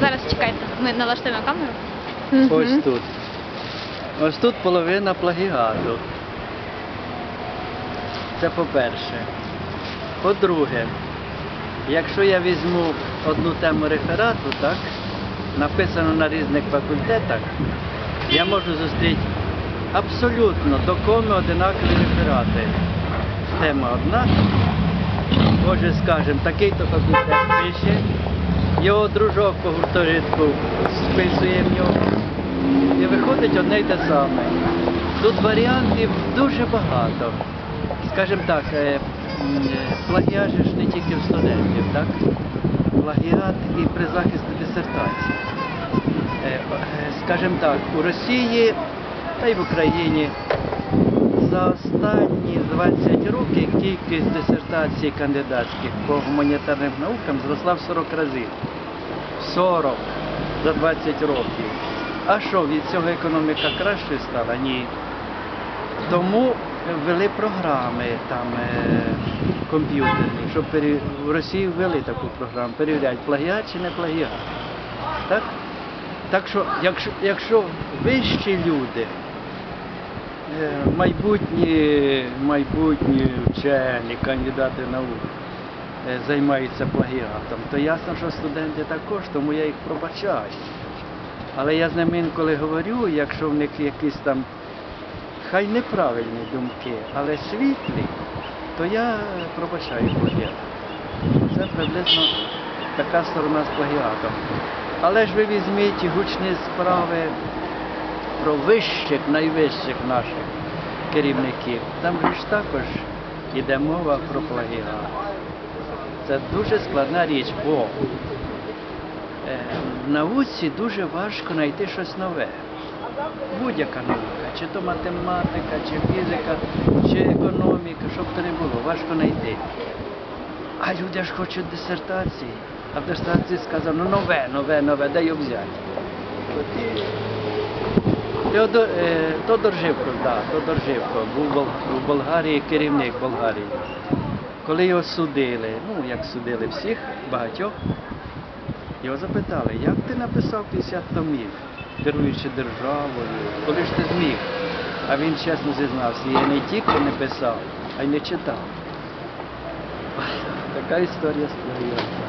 Зараз чекайте, ми налаштуємо камеру. Ось тут. Ось тут половина плагіату. Це по-перше. По-друге, якщо я візьму одну тему реферату, так, написану на різних факультетах, я можу зустріти абсолютно до коми одинакові реферати. Тема одна. Отже, скажемо, такий-то факультет пише, його дружок по гуртожитку списує в нього. І виходить одне й те саме. Тут варіантів дуже багато. Скажімо так, е, м, плагіат ж не тільки в студентів, так? Плагіат і при захисті дисертації. Е, е, Скажімо так, у Росії та й в Україні за останні 20 років кількість дисертацій кандидатських по гуманітарним наукам зросла в 40 разів. 40 за 20 років. А що, від цього економіка краще стала? Ні. Тому ввели програми там е, комп'ютерні, щоб пере... в Росії ввели таку програму, перевіряють, плагіат чи не плагіат. Так? Так що, якщо, якщо вищі люди, е, майбутні, майбутні вчені, кандидати наук, займаються плагіатом, то ясно, що студенти також, тому я їх пробачаю. Але я з ними інколи говорю, якщо в них якісь там хай неправильні думки, але світлі, то я пробачаю плагіат. Це приблизно така сторона з плагіатом. Але ж ви візьміть гучні справи про вищих, найвищих наших керівників. Там ж також йде мова про плагіат. Це дуже складна річ, бо е, в науці дуже важко знайти щось нове. Будь-яка наука, чи то математика, чи фізика, чи економіка, щоб то не було, важко знайти. А люди ж хочуть дисертації. А в дисертації сказано, ну нове, нове, нове, де його взяти. Теодор, е, Тодор Живко, да, Тодор Живко, був в Болгарії керівник Болгарії. Коли його судили, ну як судили всіх, багатьох, його запитали, як ти написав 50 томів, керуючи державою, коли ж ти зміг? А він чесно зізнався, я не тільки не писав, а й не читав. Така історія плагіатом.